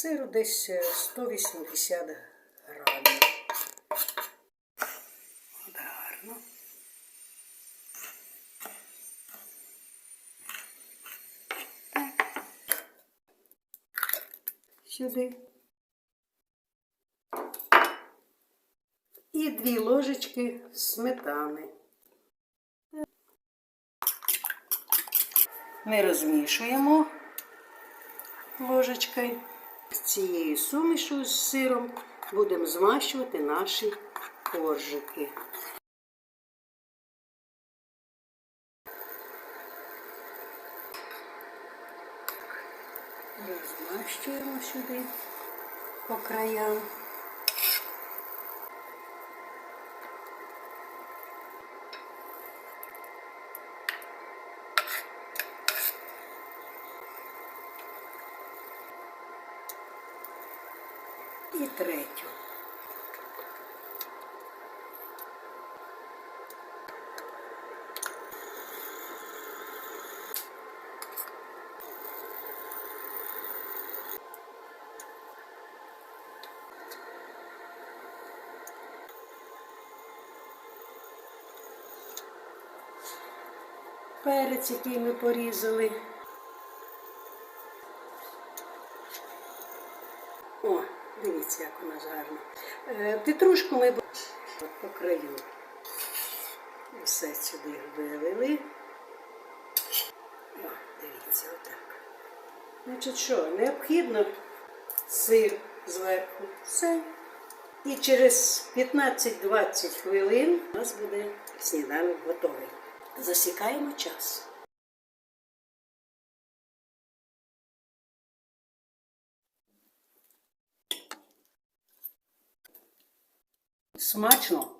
Сиру десь е, 180 грамів. От Гарно. Сюди. І дві ложечки сметани. Ми розмішуємо ложечкою. Цією сумішу з сиром будемо змащувати наші коржики. Розмащуємо сюди по краям. І третю. Перець, який ми порізали. О, дивіться, як у нас гарно. Е, Петрушку ми по краю. Все сюди вилили. О, дивіться, отак. Значить, що, необхідно сир зверху. Все. І через 15-20 хвилин у нас буде сніданок готовий. Засікаємо час. Смачно.